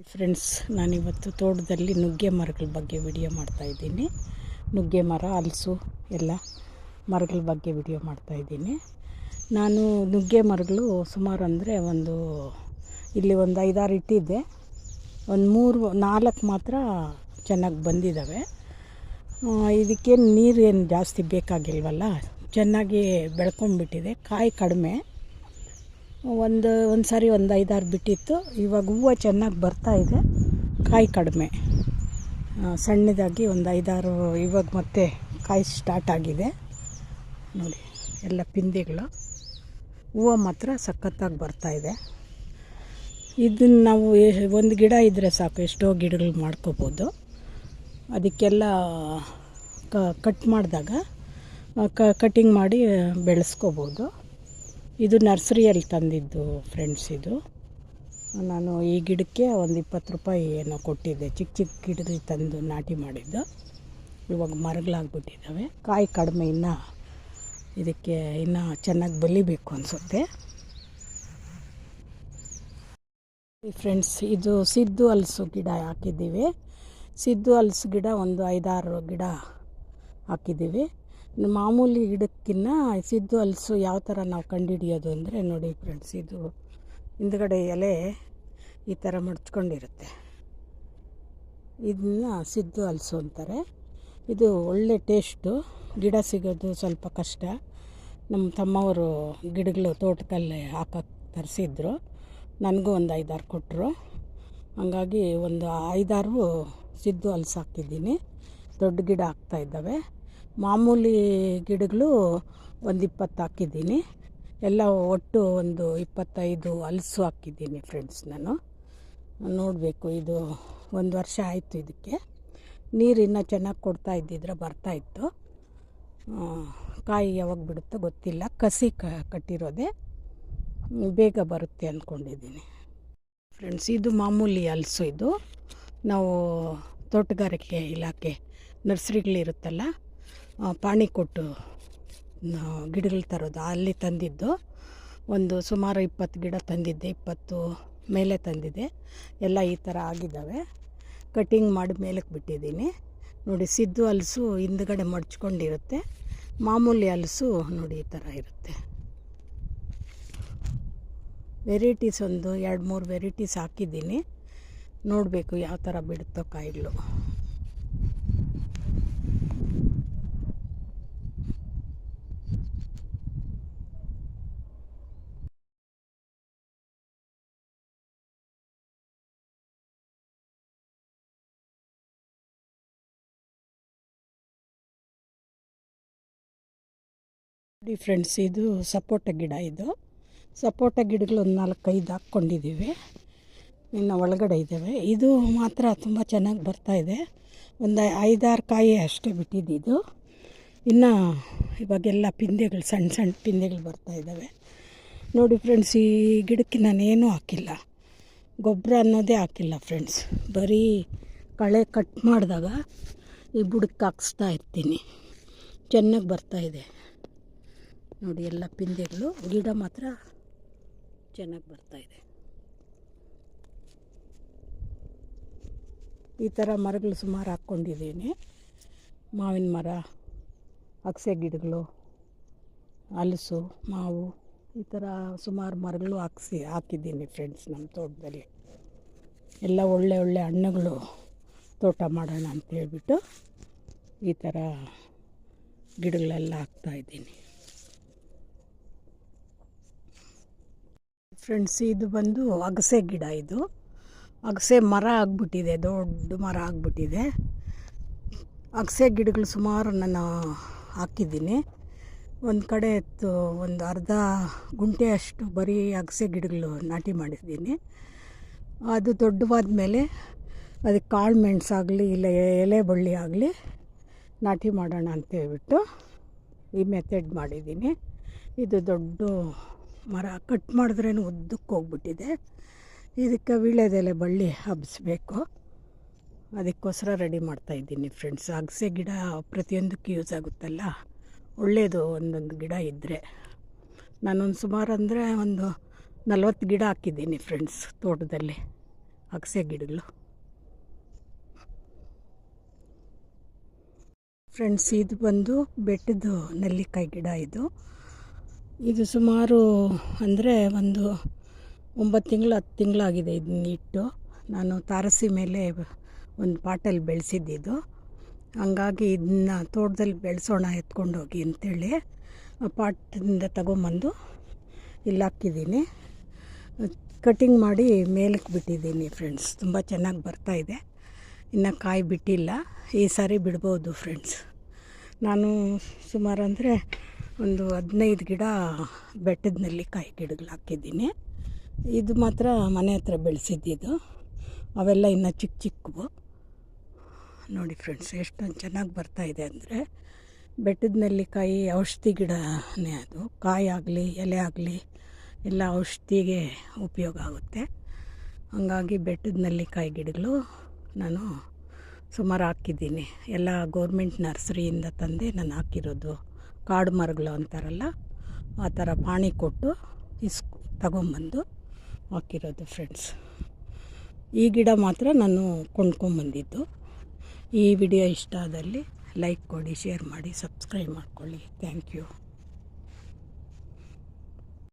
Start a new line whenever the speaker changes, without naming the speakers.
Friends ನಾನಿವತ್ತು ತೋಟದಲ್ಲಿ ನುಗ್ಗೆ ಮರಗಳ ಬಗ್ಗೆ ವಿಡಿಯೋ ಮಾಡ್ತಾಯಿದ್ದೀನಿ ನುಗ್ಗೆ ಮರ, ಹಲಸು, ಎಲ್ಲ ಮರಗಳ ಬಗ್ಗೆ ವಿಡಿಯೋ ಮಾಡ್ತಾಯಿದ್ದೀನಿ ನಾನು ನುಗ್ಗೆ ಮರಗಳು ಸುಮಾರು ಅಂದರೆ ಒಂದು ಇಲ್ಲಿ ಒಂದು ಐದಾರು ಇಟ್ಟಿದ್ದೆ ಒಂದು ಮೂರು, ನಾಲ್ಕು ಮಾತ್ರ ಚೆನ್ನಾಗಿ ಬಂದಿದ್ದಾವೆ ಇದಕ್ಕೇನು ನೀರು ಏನು ಜಾಸ್ತಿ ಬೇಕಾಗಿಲ್ವಲ್ಲ? ಚೆನ್ನಾಗಿ ಬೆಳ್ಕೊಂಡ್ಬಿಟ್ಟಿದೆ. ಕಾಯಿ ಕಡಿಮೆ. ಒಂದು ಒಂದು ಸಾರಿ ಒಂದು ಐದಾರು ಬಿಟ್ಟಿತ್ತು. ಇವಾಗ ಹೂವು ಚೆನ್ನಾಗಿ ಬರ್ತಾ ಇದೆ. ಕಾಯಿ ಕಡಿಮೆ. ಸಣ್ಣದಾಗಿ ಒಂದು ಐದಾರು, ಇವಾಗ ಮತ್ತೆ ಕಾಯಿ ಸ್ಟಾರ್ಟ್ ಆಗಿದೆ. ನೋಡಿ, ಎಲ್ಲ ಪಿಂದಿಗಳು. ಹೂವು ಮಾತ್ರ ಸಖತ್ತಾಗಿ ಬರ್ತಾ ಇದೆ. ಇದನ್ನು ನಾವು ಒಂದು ಗಿಡ ಇದ್ದರೆ ಸಾಕು, ಎಷ್ಟೋ ಗಿಡಗಳು ಮಾಡ್ಕೋಬೋದು. ಅದಕ್ಕೆಲ್ಲ ಕಟ್ ಮಾಡಿದಾಗ ಕಟಿಂಗ್ ಮಾಡಿ, ಬೆಳೆಸ್ಕೋಬೋದು. ಇದು ನರ್ಸರಿಯಲ್ಲಿ ತಂದಿದ್ದು ಫ್ರೆಂಡ್ಸ್ ಇದು. ನಾನು ಈ ಗಿಡಕ್ಕೆ ಒಂದು ಇಪ್ಪತ್ತು ರೂಪಾಯಿ ಏನೋ ಕೊಟ್ಟಿದ್ದೆ. ಚಿಕ್ಕ ಚಿಕ್ಕ ಗಿಡದಲ್ಲಿ ತಂದು ನಾಟಿ ಮಾಡಿದ್ದು. ಇವಾಗ ಮರಗಳಾಗ್ಬಿಟ್ಟಿದ್ದಾವೆ. ಕಾಯಿ ಕಡಿಮೆ ಇನ್ನೂ ಇದಕ್ಕೆ ಇನ್ನೂ ಚೆನ್ನಾಗಿ ಬಲಿಬೇಕು ಅನಿಸುತ್ತೆ. ಫ್ರೆಂಡ್ಸ್, ಇದು ಸಿದ್ದು ಹಲಸು ಗಿಡ ಹಾಕಿದ್ದೀವಿ. ಸಿದ್ದು ಹಲಸು ಗಿಡ ಒಂದು ಐದಾರು ಗಿಡ ಹಾಕಿದ್ದೀವಿ. ಮಾಮೂಲಿ ಗಿಡಕ್ಕಿನ್ನ ಸಿದ್ದು ಹಲಸು ಯಾವ ಥರ ನಾವು ಕಂಡುಹಿಡಿಯೋದು ಅಂದರೆ ನೋಡಿ ಫ್ರೆಂಡ್ಸ್, ಇದು ಹಿಂದ್ಗಡೆ ಎಲೆ ಈ ಥರ ಮಡ್ಚ್ಕೊಂಡಿರುತ್ತೆ. ಇದನ್ನ ಸಿದ್ದು ಹಲಸು ಅಂತಾರೆ. ಇದು ಒಳ್ಳೆ ಟೇಸ್ಟು, ಗಿಡ ಸಿಗೋದು ಸ್ವಲ್ಪ ಕಷ್ಟ. ನಮ್ಮ ತಮ್ಮವರು ಗಿಡಗಳು ತೋಟದಲ್ಲಿ ಹಾಕಕ್ಕೆ ತರಿಸಿದ್ರು. ನನಗೂ ಒಂದು ಐದಾರು ಕೊಟ್ಟರು. ಹಂಗಾಗಿ ಒಂದು ಐದಾರು ಸಿದ್ದು ಹಲಸು ಹಾಕಿದ್ದೀನಿ ದೊಡ್ಡ ಗಿಡ ಆಗ್ತಾ ಇದ್ದಾವೆ. ಮಾಮೂಲಿ ಗಿಡಗಳು ಒಂದು ಇಪ್ಪತ್ತು ಹಾಕಿದ್ದೀನಿ. ಎಲ್ಲ ಒಟ್ಟು ಒಂದು ಇಪ್ಪತ್ತೈದು ಹಲಸು ಹಾಕಿದ್ದೀನಿ ಫ್ರೆಂಡ್ಸ್ ನಾನು. ನೋಡಬೇಕು, ಇದು ಒಂದು ವರ್ಷ ಆಯಿತು ಇದಕ್ಕೆ. ನೀರು ಇನ್ನೂ ಚೆನ್ನಾಗಿ ಕೊಡ್ತಾ ಇದ್ದಿದ್ರೆ ಬರ್ತಾಯಿತ್ತು ಕಾಯಿ ಯಾವಾಗ ಬಿಡುತ್ತೋ ಗೊತ್ತಿಲ್ಲ. ಕಸಿ ಕ, ಕಟ್ಟಿರೋದೆ. ಬೇಗ ಬರುತ್ತೆ ಅಂದ್ಕೊಂಡಿದ್ದೀನಿ ಫ್ರೆಂಡ್ಸ್ ಇದು ಮಾಮೂಲಿ ಹಲಸು ಇದು. ನಾವು ತೋಟಗಾರಿಕೆ ಇಲಾಖೆ ನರ್ಸರಿಗಳಿರುತ್ತಲ್ಲ ಪಾಣಿ ಕೊಟ್ಟು ಗಿಡಗಳು ತರೋದು. ಅಲ್ಲಿ ತಂದಿದ್ದು ಒಂದು ಸುಮಾರು ಇಪ್ಪತ್ತು ಗಿಡ ತಂದಿದ್ದೆ, ಇಪ್ಪತ್ತು ಮೇಲೆ ತಂದಿದ್ದೆ. ಎಲ್ಲ ಈ ಥರ ಆಗಿದ್ದಾವೆ. ಕಟಿಂಗ್ ಮಾಡಿ ಮೇಲಕ್ಕೆ ಬಿಟ್ಟಿದ್ದೀನಿ. ನೋಡಿ, ಸಿದ್ದು ಹಲಸು ಹಿಂದ್ಗಡೆ ಮಡ್ಚ್ಕೊಂಡಿರುತ್ತೆ. ಮಾಮೂಲಿ ಹಲಸು ನೋಡಿ ಈ ಥರ ಇರುತ್ತೆ. ವೆರೈಟೀಸ್ ಒಂದು ಎರಡು ಮೂರು ವೆರೈಟೀಸ್ ಹಾಕಿದ್ದೀನಿ. ನೋಡಬೇಕು ಯಾವ ಥರ ಬಿಡುತ್ತೋ ಕಾಯಿಗಳು. ನೋಡಿ ಫ್ರೆಂಡ್ಸ್ ಇದು ಸಪೋಟ ಗಿಡ ಇದು. ಸಪೋಟ ಗಿಡಗಳು ಒಂದು ನಾಲ್ಕೈದು ಹಾಕ್ಕೊಂಡಿದ್ದೀವಿ ಇನ್ನು ಒಳಗಡೆ ಇದ್ದಾವೆ ಇದು ಮಾತ್ರ ತುಂಬ ಚೆನ್ನಾಗಿ ಬರ್ತಾಯಿದೆ ಒಂದು ಐದಾರು ಕಾಯಿ ಅಷ್ಟೇ ಬಿಟ್ಟಿದ್ದು ಇನ್ನು ಇವಾಗೆಲ್ಲ ಪಿಂದೆಗಳು ಸಣ್ಣ ಸಣ್ಣ ಪಿಂದೆಗಳು ಬರ್ತಾ ಇದ್ದಾವೆ ನೋಡಿ ಫ್ರೆಂಡ್ಸ್ ಈ ಗಿಡಕ್ಕೆ ನಾನೇನೂ ಹಾಕಿಲ್ಲ. ಗೊಬ್ಬರ ಅನ್ನೋದೇ ಹಾಕಿಲ್ಲ ಫ್ರೆಂಡ್ಸ್ ಬರೀ ಕಳೆ ಕಟ್ ಮಾಡಿದಾಗ ಈ ಬುಡಕ್ಕೆ ಹಾಕ್ಸ್ತಾ ಇರ್ತೀನಿ. ಚೆನ್ನಾಗಿ ಬರ್ತಾ ಇದೆ. ನೋಡಿ ಎಲ್ಲ ಪಿಂದೆಗಳು, ಗಿಡ ಮಾತ್ರ ಚೆನ್ನಾಗಿ ಬರ್ತಾ ಇದೆ. ಈ ಥರ ಮರಗಳು ಸುಮಾರು ಹಾಕ್ಕೊಂಡಿದ್ದೀನಿ. ಮಾವಿನ ಮರ ಅಗಸೆ ಗಿಡಗಳು, ಹಲಸು, ಮಾವು, ಈ ಥರ ಸುಮಾರು ಮರಗಳು ಹಾಕ್ಸಿ, ಹಾಕಿದ್ದೀನಿ ಫ್ರೆಂಡ್ಸ್ ನಮ್ಮ ತೋಟದಲ್ಲಿ. ಎಲ್ಲ ಒಳ್ಳೆ ಒಳ್ಳೆ ಹಣ್ಣುಗಳು ತೋಟ ಮಾಡೋಣ ಅಂತ ಹೇಳ್ಬಿಟ್ಟು ಈ ಥರ ಗಿಡಗಳೆಲ್ಲ ಹಾಕ್ತಾಯಿದ್ದೀನಿ ಫ್ರೆಂಡ್ಸ್, ಇದು ಬಂದು ಅಗಸೆ ಗಿಡ ಇದು. ಅಗಸೆ ಮರ ಆಗ್ಬಿಟ್ಟಿದೆ, ದೊಡ್ಡ ಮರ ಆಗ್ಬಿಟ್ಟಿದೆ. ಅಗಸೆ ಗಿಡಗಳು ಸುಮಾರು ನಾನು ಹಾಕಿದ್ದೀನಿ. ಒಂದು ಕಡೆ ಎತ್ತು, ಒಂದು ಅರ್ಧ ಗುಂಟೆ ಅಷ್ಟು ಬರೀ ಅಗಸೆ ಗಿಡಗಳು ನಾಟಿ ಮಾಡಿದ್ದೀನಿ. ಅದು ದೊಡ್ಡವಾದ ಮೇಲೆ ಅದಕ್ಕೆ ಕಾಳು ಮೆಣಸಾಗಲಿ, ಇಲ್ಲ ಎಲೆ ಬಳ್ಳಿ ಆಗಲಿ ನಾಟಿ ಮಾಡೋಣ ಅಂತ ಹೇಳ್ಬಿಟ್ಟು ಈ ಮೆಥಡ್ ಮಾಡಿದ್ದೀನಿ. ಇದು ದೊಡ್ಡ ಮರ ಕಟ್ ಮಾಡಿದ್ರೇನು ಉದ್ದಕ್ಕೆ ಹೋಗ್ಬಿಟ್ಟಿದೆ. ಇದಕ್ಕೆ ವೀಳ್ಯದೆಲೆ ಬಳ್ಳಿ ಹಬ್ಬಿಸ್ಬೇಕು ಅದಕ್ಕೋಸ್ಕರ ರೆಡಿ ಮಾಡ್ತಾಯಿದ್ದೀನಿ ಫ್ರೆಂಡ್ಸ್. ಅಗಸೆ ಗಿಡ ಪ್ರತಿಯೊಂದಕ್ಕೆ ಯೂಸ್ ಆಗುತ್ತಲ್ಲ? ಒಳ್ಳೆಯದು ಒಂದೊಂದು ಗಿಡ ಇದ್ದರೆ ನಾನೊಂದು ಸುಮಾರು ಅಂದರೆ ಒಂದು ನಲ್ವತ್ತು ಗಿಡ ಹಾಕಿದ್ದೀನಿ ಫ್ರೆಂಡ್ಸ್ ತೋಟದಲ್ಲಿ, ಅಗಸೆ ಗಿಡಗಳು ಫ್ರೆಂಡ್ಸ್, ಇದು ಬಂದು ಬೆಟ್ಟದ ನೆಲ್ಲಿಕಾಯಿ ಗಿಡ ಇದು. ಇದು ಸುಮಾರು ಅಂದರೆ ಒಂದು ಒಂಬತ್ತು ತಿಂಗಳು, ಹತ್ತು ತಿಂಗಳಾಗಿದೆ ಇದನ್ನ ಇಟ್ಟು. ನಾನು ತಾರಸಿ ಮೇಲೆ ಒಂದು ಪಾಟಲ್ಲಿ ಬೆಳೆಸಿದ್ದಿದ್ದು ಹಂಗಾಗಿ ಇದನ್ನ ತೋಟದಲ್ಲಿ ಬೆಳೆಸೋಣ ಎತ್ಕೊಂಡೋಗಿ ಅಂತೇಳಿ ಆ ಪಾಟಿಂದ ತಗೊಂಬಂದು ಇಲ್ಲಿ ಹಾಕಿದ್ದೀನಿ. ಕಟಿಂಗ್ ಮಾಡಿ ಮೇಲಕ್ಕೆ ಬಿಟ್ಟಿದ್ದೀನಿ ಫ್ರೆಂಡ್ಸ್. ತುಂಬ ಚೆನ್ನಾಗಿ ಬರ್ತಾಯಿದೆ ಇನ್ನು ಕಾಯಿ ಬಿಟ್ಟಿಲ್ಲ. ಈ ಸಾರಿ ಬಿಡ್ಬೋದು ಫ್ರೆಂಡ್ಸ್. ನಾನು ಸುಮಾರು ಅಂದರೆ ಒಂದು ಹದಿನೈದು ಗಿಡ ಬೆಟ್ಟದ ನೆಲ್ಲಿಕಾಯಿ ಗಿಡಗಳು ಹಾಕಿದ್ದೀನಿ. ಇದು ಮಾತ್ರ ಮನೆ ಹತ್ರ ಬೆಳೆಸಿದ್ದಿದ್ದು. ಅವೆಲ್ಲ ಇನ್ನು ಚಿಕ್ಕ ಚಿಕ್ಕವು. ನೋಡಿ ಫ್ರೆಂಡ್ಸ್, ಎಷ್ಟೊಂದು ಚೆನ್ನಾಗಿ ಬರ್ತಾಯಿದೆ ಅಂದರೆ ಬೆಟ್ಟದ ನೆಲ್ಲಿಕಾಯಿ ಔಷಧಿ ಗಿಡನೇ ಅದು. ಕಾಯಿ ಆಗಲಿ, ಎಲೆ ಆಗಲಿ, ಎಲ್ಲ ಔಷಧಿಗೆ ಉಪಯೋಗ ಆಗುತ್ತೆ. ಹಂಗಾಗಿ ಬೆಟ್ಟದ ನೆಲ್ಲಿಕಾಯಿ ಗಿಡಗಳು ನಾನು ಸುಮಾರು ಹಾಕಿದ್ದೀನಿ. ಎಲ್ಲ ಗೋರ್ಮೆಂಟ್ ನರ್ಸರಿಯಿಂದ ತಂದೆ ನಾನು ಹಾಕಿರೋದು. ಕಾಡು ಮರಗಳು ಅಂತಾರಲ್ಲ, ಆ ಥರ ಪಾಣಿ ಕೊಟ್ಟು ಇಸ್, ತಗೊಂಬಂದು ಹಾಕಿರೋದು ಫ್ರೆಂಡ್ಸ್ ಈ ಗಿಡ ಮಾತ್ರ ನಾನು ಕೊಂಡ್ಕೊಂಬಂದಿದ್ದು. ಈ ವಿಡಿಯೋ ಇಷ್ಟ ಆದಲ್ಲಿ ಲೈಕ್ ಕೊಡಿ ಶೇರ್ ಮಾಡಿ ಸಬ್ಸ್ಕ್ರೈಬ್ ಮಾಡ್ಕೊಳ್ಳಿ. Thank you